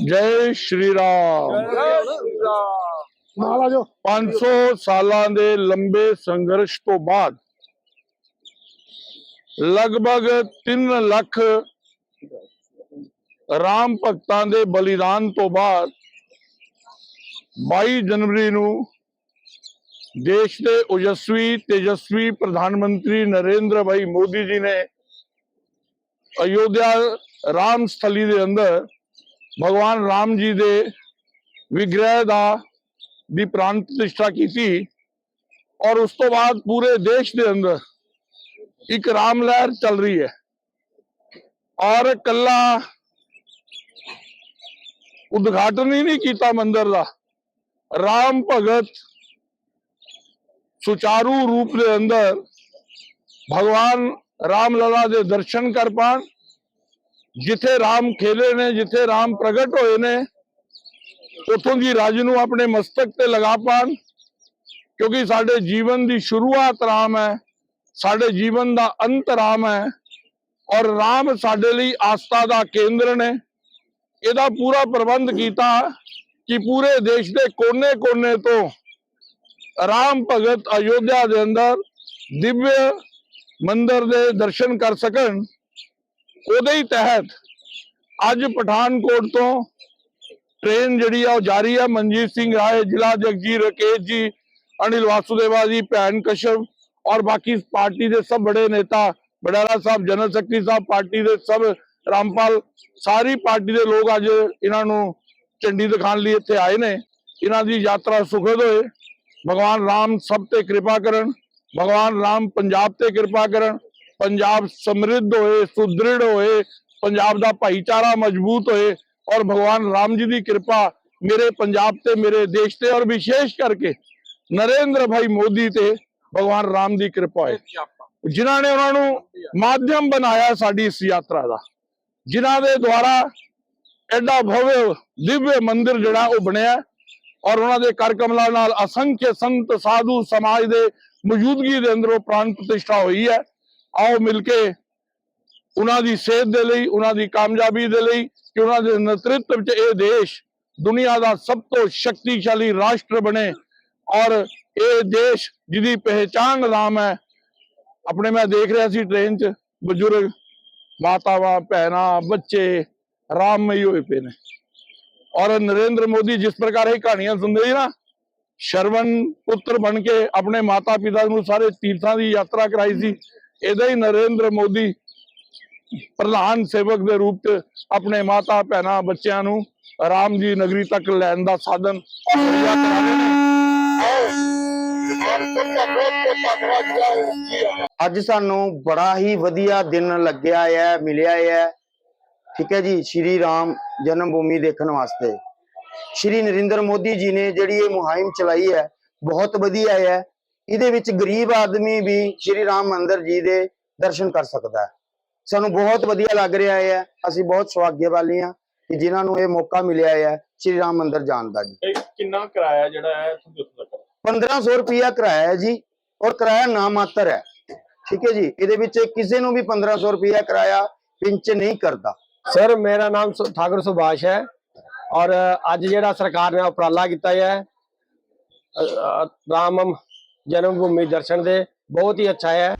ਜੈ ਸ਼੍ਰੀ ਰਾਮ। ਜਾਓ 500 ਸਾਲਾਂ ਦੇ ਲੰਬੇ ਸੰਘਰਸ਼ ਤੋਂ ਬਾਅਦ ਲਗਭਗ 3 ਲੱਖ ਰਾਮ ਭਗਤਾਂ ਦੇ ਬਲੀਦਾਨ ਤੋਂ ਬਾਅਦ 22 ਜਨਵਰੀ ਨੂੰ ਦੇਸ਼ ਦੇ ਓਜਸਵੀ ਤੇਜਸਵੀ ਪ੍ਰਧਾਨ ਮੰਤਰੀ ਨਰਿੰਦਰ ਭਾਈ ਮੋਦੀ ਜੀ ਨੇ ਅਯੋਧਿਆ ਰਾਮ ਸਥਲੀ ਦੇ ਅੰਦਰ ਭਗਵਾਨ ਰਾਮ ਜੀ ਦੇ ਵਿਗ੍ਰਹਿ ਦਾ ਦੀ ਪ੍ਰਾਣ ਪ੍ਰਤਿਸ਼ਠਾ ਕੀਤੀ ਔਰ ਉਸ ਤੋਂ ਬਾਅਦ ਪੂਰੇ ਦੇਸ਼ ਦੇ ਅੰਦਰ ਇੱਕ ਰਾਮ ਲਹਿਰ ਚੱਲ ਰਹੀ ਹੈ ਔਰ ਕੱਲਾ ਉਦਘਾਟਨ ਹੀ ਨਹੀਂ ਕੀਤਾ ਮੰਦਿਰ ਦਾ ਰਾਮ ਭਗਤ ਸੁਚਾਰੂ ਰੂਪ ਦੇ ਅੰਦਰ ਭਗਵਾਨ ਰਾਮ ਲਲਾ ਦੇ ਦਰਸ਼ਨ ਕਰ ਪਾਣ ਜਿੱਥੇ ਰਾਮ ਖੇਲੇ ਨੇ, ਜਿੱਥੇ ਰਾਮ ਪ੍ਰਗਟ ਹੋਏ ਨੇ, ਉਥੋਂ ਦੀ ਰਾਜ ਨੂੰ ਆਪਣੇ ਮਸਤਕ ਤੇ ਲਗਾ ਪਾਣ, ਕਿਉਂਕਿ ਸਾਡੇ ਜੀਵਨ ਦੀ ਸ਼ੁਰੂਆਤ ਰਾਮ ਹੈ, ਸਾਡੇ ਜੀਵਨ ਦਾ ਅੰਤ ਰਾਮ ਹੈ, ਔਰ ਰਾਮ ਸਾਡੇ ਲਈ ਆਸਥਾ ਦਾ ਕੇਂਦਰ ਨੇ। ਇਹਦਾ ਪੂਰਾ ਪ੍ਰਬੰਧ ਕੀਤਾ ਕਿ ਪੂਰੇ ਦੇਸ਼ ਦੇ ਕੋਨੇ-ਕੋਨੇ ਤੋਂ ਰਾਮ ਭਗਤ ਅਯੋਧਿਆ ਦੇ ਅੰਦਰ ਦਿਵਯ ਮੰਦਰ ਦੇ ਦਰਸ਼ਨ ਕਰ ਸਕਣ। ਉਹਦੇ ਹੀ ਤਹਿਤ ਅੱਜ ਪਠਾਨਕੋਟ ਤੋਂ ਟ੍ਰੇਨ ਜਿਹੜੀ ਆ ਉਹ ਜਾਰੀ ਆ। ਮਨਜੀਤ ਸਿੰਘ ਰਾਏ, ਜ਼ਿਲ੍ਹਾ ਜਗਜੀਤ ਰਕੇਸ਼ ਜੀ, ਅਨਿਲ ਵਾਸੁਦੇਵਾ ਜੀ, ਭੈਣ ਕਸ਼ਪ ਔਰ ਬਾਕੀ ਪਾਰਟੀ ਦੇ ਸਭ ਬੜੇ ਨੇਤਾ, ਬਡਾਲਾ ਸਾਹਿਬ, ਜਨਰਲ ਸੈਕਟਰੀ ਸਾਹਿਬ, ਪਾਰਟੀ ਦੇ ਸਭ, ਰਾਮਪਾਲ, ਸਾਰੀ ਪਾਰਟੀ ਦੇ ਲੋਕ ਅੱਜ ਇਹਨਾਂ ਨੂੰ ਝੰਡੀ ਦਿਖਾਉਣ ਲਈ ਇੱਥੇ ਆਏ ਨੇ। ਇਹਨਾਂ ਦੀ ਯਾਤਰਾ ਸੁਖਦ ਹੋਏ। ਭਗਵਾਨ ਰਾਮ ਸਭ ਤੇ ਕਿਰਪਾ ਕਰਨ। ਭਗਵਾਨ ਰਾਮ ਪੰਜਾਬ ਤੇ ਕਿਰਪਾ ਕਰਨ। ਪੰਜਾਬ ਸਮਰਿੱਧ ਹੋਏ ਸੁਦ੍ਰਿੜ ਹੋਏ ਪੰਜਾਬ ਦਾ ਭਾਈਚਾਰਾ ਮਜ਼ਬੂਤ ਹੋਏ ਔਰ ਭਗਵਾਨ ਰਾਮ ਜੀ ਦੀ ਕਿਰਪਾ ਮੇਰੇ ਪੰਜਾਬ ਤੇ ਮੇਰੇ ਦੇਸ਼ ਤੇ ਔਰ ਵਿਸ਼ੇਸ਼ ਕਰਕੇ ਨਰਿੰਦਰ ਭਾਈ ਮੋਦੀ ਤੇ ਭਗਵਾਨ ਰਾਮ ਦੀ ਕਿਰਪਾ ਹੈ ਜਿਨ੍ਹਾਂ ਨੇ ਉਹਨਾਂ ਨੂੰ ਮਾਧਿਅਮ ਬਣਾਇਆ ਸਾਡੀ ਇਸ ਯਾਤਰਾ ਦਾ ਜਿਨ੍ਹਾਂ ਦੇ ਦੁਆਰਾ ਐਡਾ ਭਵਯ ਦਿਵਯ ਮੰਦਿਰ ਜਿਹੜਾ ਉਹ ਬਣਿਆ ਔਰ ਉਹਨਾਂ ਦੇ ਕਰ ਕਮਲਾਂ ਨਾਲ ਅਸੰਖਿਆ ਸੰਤ ਸਾਧੂ ਸਮਾਜ ਦੇ ਮੌਜੂਦਗੀ ਦੇ ਅੰਦਰ ਉਹ ਪ੍ਰਾਣ ਪ੍ਰਤਿਸ਼ਠਾ ਹੋਈ ਹੈ। ਆਓ ਮਿਲ ਕੇ ਉਹਨਾਂ ਦੀ ਸਿਹਤ ਦੇ ਲਈ, ਉਹਨਾਂ ਦੀ ਕਾਮਯਾਬੀ ਦੇ ਲਈ ਕਿ ਉਹਨਾਂ ਦੇ ਨੇਤਰਤਵ ਵਿੱਚ ਇਹ ਦੇਸ਼ ਦੁਨੀਆ ਦਾ ਸਭ ਤੋਂ ਸ਼ਕਤੀਸ਼ਾਲੀ ਰਾਸ਼ਟਰ ਬਣੇ ਔਰ ਇਹ ਦੇਸ਼ ਜਿਹਦੀ ਪਹਿਚਾਨ ਰਾਮ ਹੈ। ਆਪਣੇ ਮੈਂ ਦੇਖ ਰਿਹਾ ਸੀ ਟ੍ਰੇਨ 'ਚ ਬਜ਼ੁਰਗ, ਮਾਤਾਵਾਂ, ਭੈਣਾਂ, ਬੱਚੇ ਰਾਮਮਈ ਹੋਏ ਪਏ ਨੇ। ਔਰ ਨਰਿੰਦਰ ਮੋਦੀ ਜਿਸ ਪ੍ਰਕਾਰ ਇਹ ਕਹਾਣੀਆਂ ਸੁਣਦੇ ਸੀ ਨਾ ਸ਼ਰਵਨ ਪੁੱਤਰ ਬਣ ਕੇ ਆਪਣੇ ਮਾਤਾ ਪਿਤਾ ਨੂੰ ਸਾਰੇ ਤੀਰਥਾਂ ਦੀ ਯਾਤਰਾ ਕਰਾਈ ਸੀ। ਇਹਦਾ ਹੀ ਨਰਿੰਦਰ ਮੋਦੀ ਪ੍ਰਧਾਨ ਸੇਵਕ ਦੇ ਰੂਪ ਚ ਆਪਣੇ ਮਾਤਾ, ਭੈਣਾਂ, ਬੱਚਿਆਂ ਨੂੰ ਰਾਮ ਜੀ ਨਗਰੀ ਤੱਕ ਲੈਣ ਦਾ ਸਾਧਨ ਮੁਹੱਈਆ ਕਰਾ ਅੱਜ ਸਾਨੂੰ ਬੜਾ ਹੀ ਵਧੀਆ ਦਿਨ ਲੱਗਿਆ ਹੈ, ਮਿਲਿਆ ਹੈ। ਠੀਕ ਹੈ ਜੀ, ਸ਼੍ਰੀ ਰਾਮ ਜਨਮ ਭੂਮੀ ਦੇਖਣ ਵਾਸਤੇ। ਸ਼੍ਰੀ ਨਰਿੰਦਰ ਮੋਦੀ ਜੀ ਨੇ ਜਿਹੜੀ ਇਹ ਮੁਹਿੰਮ ਚਲਾਈ ਹੈ, ਬਹੁਤ ਵਧੀਆ ਹੈ। ਇਹਦੇ ਵਿੱਚ ਗਰੀਬ ਆਦਮੀ ਵੀ ਸ਼੍ਰੀ ਰਾਮ ਮੰਦਿਰ ਜੀ ਦੇ ਦਰਸ਼ਨ ਕਰ ਸਕਦਾ ਹੈ। ਸਾਨੂੰ ਬਹੁਤ ਵਧੀਆ ਲੱਗ ਰਿਹਾ ਹੈ। ਅਸੀਂ ਬਹੁਤ ਸੁਭਾਗਿਆਵਾਲੀ ਹਾਂ ਕਿ ਜਿਨ੍ਹਾਂ ਨੂੰ ਇਹ ਮੌਕਾ ਮਿਲਿਆ ਹੈ ਸ਼੍ਰੀ ਰਾਮ ਮੰਦਿਰ ਜਾਣ ਦਾ ਜੀ। ਕਿੰਨਾ ਕਿਰਾਇਆ ਜਿਹੜਾ ਹੈ ਇੱਥੋਂ ਦੀ ਉੱਥੋਂ ਤੱਕ? 1500 ਰੁਪਿਆ ਕਿਰਾਇਆ ਹੈ ਜੀ ਔਰ ਕਿਰਾਇਆ ਨਾ ਮਾਤਰ ਹੈ। ਠੀਕ ਹੈ ਜੀ? ਇਹਦੇ ਵਿੱਚ ਕਿਸੇ ਨੂੰ ਵੀ 1500 ਰੁਪਿਆ ਕਿਰਾਇਆ ਪਿੰਚ ਨਹੀਂ ਕਰਦਾ। ਸਰ ਮੇਰਾ ਨਾਮ ਠਾਕੁਰ ਸੁਭਾਸ਼ ਹੈ ਔਰ ਅੱਜ ਜਿਹੜਾ ਸਰਕਾਰ ਨੇ ਉਪਰਾਲਾ ਕੀਤਾ ਹੈ ਅ, ਅ, ਰਾਮ ਜਨਮ ਭੂਮੀ ਦਰਸ਼ਨ ਦੇ ਬਹੁਤ ਹੀ ਅੱਛਾ ਹੈ।